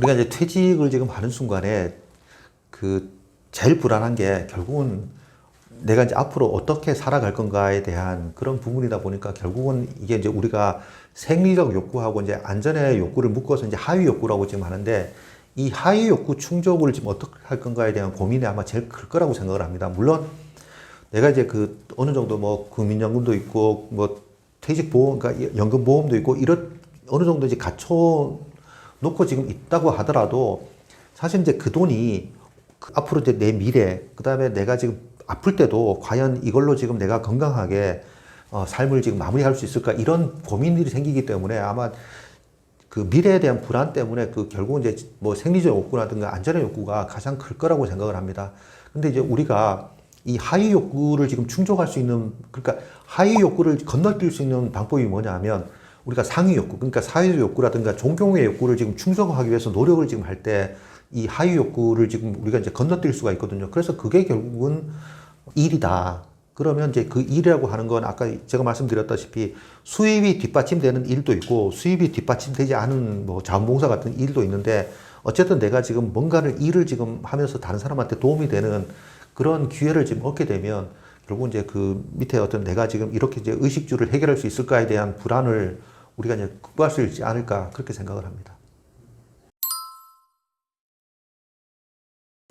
우리가 이제 퇴직을 지금 하는 순간에 그 제일 불안한 게 결국은 내가 이제 앞으로 어떻게 살아갈 건가에 대한 그런 부분이다 보니까 결국은 이게 이제 우리가 생리적 욕구하고 이제 안전의 욕구를 묶어서 이제 하위 욕구라고 지금 하는데 이 하위 욕구 충족을 지금 어떻게 할 건가에 대한 고민이 아마 제일 클 거라고 생각을 합니다. 물론 내가 이제 그 어느 정도 뭐 국민연금도 있고 뭐 퇴직보험, 그러니까 연금보험도 있고 이런 어느 정도 이제 갖춰 놓고 지금 있다고 하더라도 사실 이제 그 돈이 그 앞으로 이제 내 미래, 그 다음에 내가 지금 아플 때도 과연 이걸로 지금 내가 건강하게 어, 삶을 지금 마무리할 수 있을까 이런 고민들이 생기기 때문에 아마 그 미래에 대한 불안 때문에 그 결국은 이제 뭐 생리적 욕구라든가 안전의 욕구가 가장 클 거라고 생각을 합니다. 근데 이제 우리가 이 하위 욕구를 지금 충족할 수 있는 그러니까 하위 욕구를 건너뛸 수 있는 방법이 뭐냐면 우리가 상위 욕구 그러니까 사회 욕구라든가 존경의 욕구를 지금 충족하기 위해서 노력을 지금 할 때 이 하위 욕구를 지금 우리가 이제 건너뛸 수가 있거든요. 그래서 그게 결국은 일이다. 그러면 이제 그 일이라고 하는 건 아까 제가 말씀드렸다시피 수입이 뒷받침되는 일도 있고 수입이 뒷받침되지 않은 뭐 자원봉사 같은 일도 있는데 어쨌든 내가 지금 뭔가를 일을 지금 하면서 다른 사람한테 도움이 되는 그런 기회를 지금 얻게 되면 결국 이제 그 밑에 어떤 내가 지금 이렇게 이제 의식주를 해결할 수 있을까에 대한 불안을 우리가 이제 극복할 수 있지 않을까 그렇게 생각을 합니다.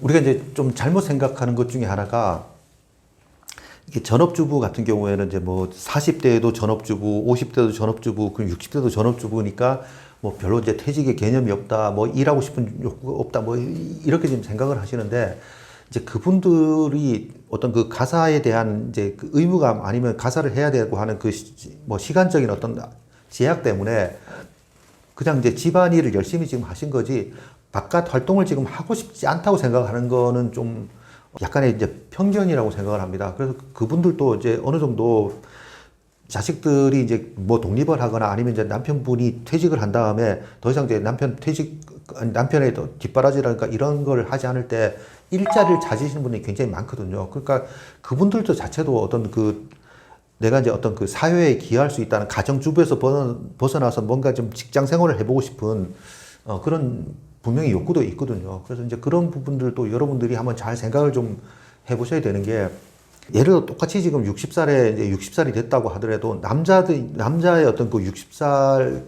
우리가 이제 좀 잘못 생각하는 것 중에 하나가 전업주부 같은 경우에는 이제 뭐 40대에도 전업주부, 50대도 전업주부, 그럼 60대도 전업주부니까 뭐 별로 이제 퇴직의 개념이 없다, 뭐 일하고 싶은 욕구가 없다, 뭐 이렇게 지금 생각을 하시는데 이제 그분들이 어떤 그 가사에 대한 이제 그 의무감 아니면 가사를 해야 되고 하는 그 뭐 시간적인 어떤 제약 때문에 그냥 이제 집안일을 열심히 지금 하신 거지 바깥 활동을 지금 하고 싶지 않다고 생각하는 거는 좀 약간의 이제 편견이라고 생각을 합니다. 그래서 그분들도 이제 어느 정도 자식들이 이제 뭐 독립을 하거나 아니면 이제 남편분이 퇴직을 한 다음에 더 이상 이제 남편 퇴직, 남편의 또 뒷바라지라든가 이런 걸 하지 않을 때 일자리를 찾으시는 분이 굉장히 많거든요. 그러니까 그분들도 자체도 어떤 그 내가 이제 어떤 그 사회에 기여할 수 있다는 가정주부에서 벗어나서 뭔가 좀 직장 생활을 해보고 싶은 어, 그런 분명히 욕구도 있거든요. 그래서 이제 그런 부분들도 여러분들이 한번 잘 생각을 좀 해보셔야 되는 게 예를 들어 똑같이 지금 60살에 이제 60살이 됐다고 하더라도 남자들 남자의 어떤 그 60살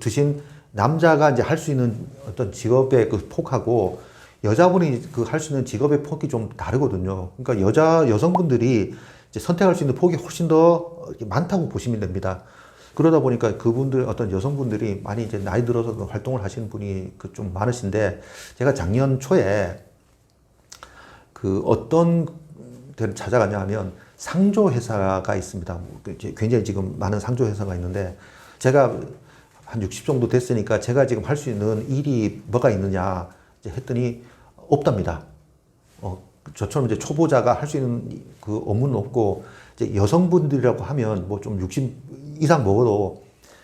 드신 남자가 이제 할 수 있는 어떤 직업의 그 폭하고 여자분이 그 할 수 있는 직업의 폭이 좀 다르거든요. 그러니까 여자 여성분들이 이제 선택할 수 있는 폭이 훨씬 더 많다고 보시면 됩니다. 그러다 보니까 그분들 어떤 여성분들이 많이 이제 나이 들어서 그 활동을 하시는 분이 그 좀 많으신데 제가 작년 초에 그 어떤 데를 찾아갔냐 하면 상조 회사가 있습니다. 그 굉장히 지금 많은 상조 회사가 있는데 제가 한 60 정도 됐으니까 제가 지금 할 수 있는 일이 뭐가 있느냐 했더니 없답니다. 어, 저처럼 이제 초보자가 할 수 있는 그 업무는 없고 이제 여성분들이라고 하면 뭐 좀 60 이상 먹어도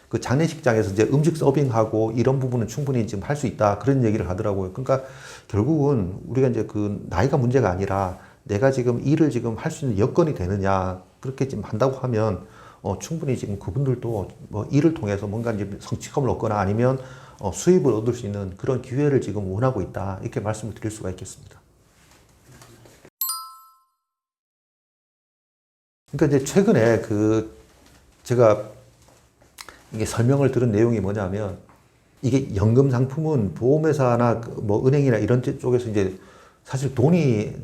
그 장례식장에서 이제 음식 서빙하고 이런 부분은 충분히 지금 할 수 있다 그런 얘기를 하더라고요. 그러니까 결국은 우리가 이제 그 나이가 문제가 아니라 내가 지금 일을 지금 할 수 있는 여건이 되느냐 그렇게 지금 한다고 하면 어, 충분히 지금 그분들도 뭐 일을 통해서 뭔가 이제 성취감을 얻거나 아니면 어, 수입을 얻을 수 있는 그런 기회를 지금 원하고 있다 이렇게 말씀을 드릴 수가 있겠습니다. 그러니까 이제 최근에 그 제가 이게 설명을 들은 내용이 뭐냐면 이게 연금 상품은 보험회사나 그뭐 은행이나 이런 쪽에서 이제 사실 돈이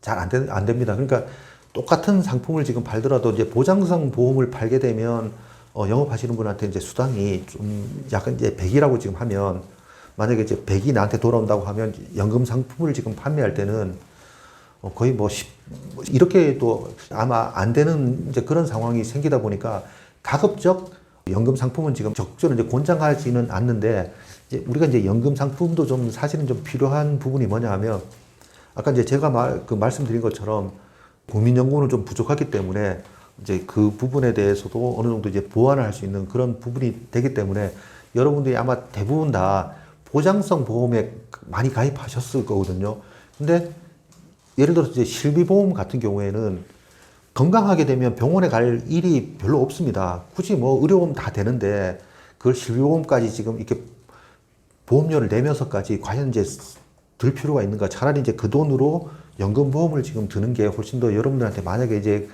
잘안 안 됩니다. 그러니까 똑같은 상품을 지금 팔더라도 이제 보장성 보험을 팔게 되면 어, 영업하시는 분한테 이제 수당이 좀 약간 이제 100이라고 지금 하면 만약에 이제 100이 나한테 돌아온다고 하면 연금 상품을 지금 판매할 때는 어, 거의 뭐 10, 이렇게 또 아마 안 되는 이제 그런 상황이 생기다 보니까 가급적 연금 상품은 지금 적절히 이제 권장하지는 않는데 이제 우리가 이제 연금 상품도 좀 사실은 좀 필요한 부분이 뭐냐 하면 아까 이제 제가 말, 그 말씀드린 것처럼 국민연금은 좀 부족하기 때문에 이제 그 부분에 대해서도 어느 정도 이제 보완을 할 수 있는 그런 부분이 되기 때문에 여러분들이 아마 대부분 다 보장성 보험에 많이 가입하셨을 거거든요. 근데 예를 들어서 이제 실비보험 같은 경우에는 건강하게 되면 병원에 갈 일이 별로 없습니다. 굳이 뭐 의료보험 다 되는데 그걸 실비보험까지 지금 이렇게 보험료를 내면서까지 과연 이제 들 필요가 있는가? 차라리 이제 그 돈으로 연금보험을 지금 드는 게 훨씬 더 여러분들한테 만약에 이제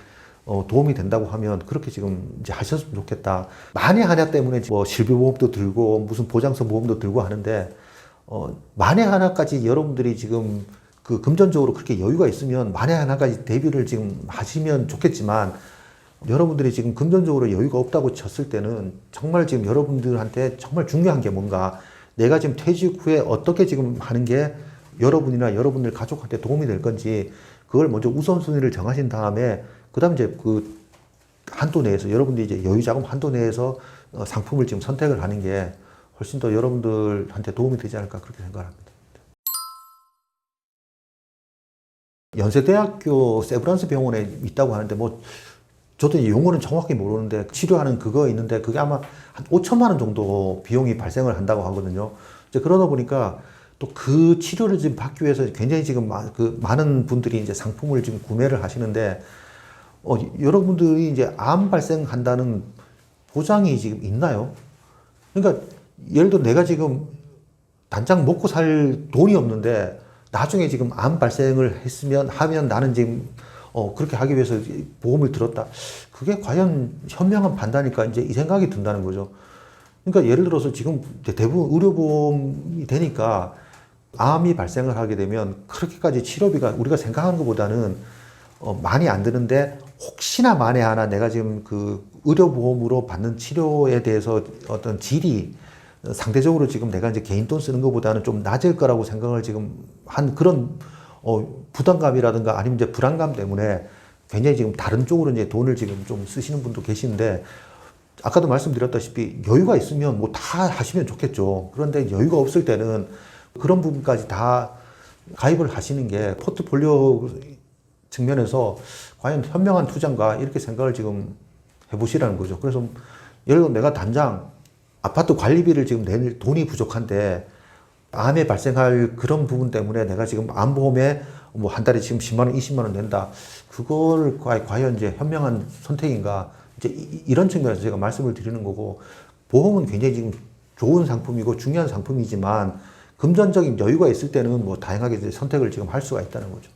어, 도움이 된다고 하면 그렇게 지금 이제 하셨으면 좋겠다. 만에 하나 때문에 뭐 실비보험도 들고 무슨 보장성 보험도 들고 하는데 어, 만에 하나까지 여러분들이 지금 그 금전적으로 그렇게 여유가 있으면 만에 하나까지 대비를 지금 하시면 좋겠지만 여러분들이 지금 금전적으로 여유가 없다고 쳤을 때는 정말 지금 여러분들한테 정말 중요한 게 뭔가 내가 지금 퇴직 후에 어떻게 지금 하는 게 여러분이나 여러분들 가족한테 도움이 될 건지 그걸 먼저 우선순위를 정하신 다음에 그다음 이제 그 한도 내에서 여러분들이 이제 여유 자금 한도 내에서 어, 상품을 지금 선택을 하는 게 훨씬 더 여러분들한테 도움이 되지 않을까 그렇게 생각합니다. 연세대학교 세브란스 병원에 있다고 하는데 뭐 저도 이 용어는 정확히 모르는데 치료하는 그거 있는데 그게 아마 한 5천만 원 정도 비용이 발생을 한다고 하거든요. 이제 그러다 보니까 또 그 치료를 지금 받기 위해서 굉장히 지금 마- 그 많은 분들이 이제 상품을 지금 구매를 하시는데 어, 여러분들이 이제 암 발생한다는 보장이 지금 있나요? 그러니까 예를 들어 내가 지금 단장 먹고 살 돈이 없는데 나중에 지금 암 발생을 했으면 하면 나는 지금 어 그렇게 하기 위해서 보험을 들었다. 그게 과연 현명한 판단일까 이제 이 생각이 든다는 거죠. 그러니까 예를 들어서 지금 대부분 의료보험이 되니까 암이 발생을 하게 되면 그렇게까지 치료비가 우리가 생각하는 것보다는 어, 많이 안 드는데 혹시나 만에 하나 내가 지금 그 의료보험으로 받는 치료에 대해서 어떤 질이 어, 상대적으로 지금 내가 이제 개인 돈 쓰는 것보다는 좀 낮을 거라고 생각을 지금 한 그런 어, 부담감이라든가 아니면 이제 불안감 때문에 굉장히 지금 다른 쪽으로 이제 돈을 지금 좀 쓰시는 분도 계시는데 아까도 말씀드렸다시피 여유가 있으면 뭐 다 하시면 좋겠죠. 그런데 여유가 없을 때는 그런 부분까지 다 가입을 하시는 게 포트폴리오 측면에서 과연 현명한 투자인가 이렇게 생각을 지금 해보시라는 거죠. 그래서 예를 들어 내가 단장 아파트 관리비를 지금 낼 돈이 부족한데 암에 발생할 그런 부분 때문에 내가 지금 암보험에 뭐 한 달에 지금 10만 원, 20만 원 낸다. 그걸 과- 과연 이제 현명한 선택인가? 이제 이- 이런 측면에서 제가 말씀을 드리는 거고 보험은 굉장히 지금 좋은 상품이고 중요한 상품이지만 금전적인 여유가 있을 때는 뭐 다양하게 선택을 지금 할 수가 있다는 거죠.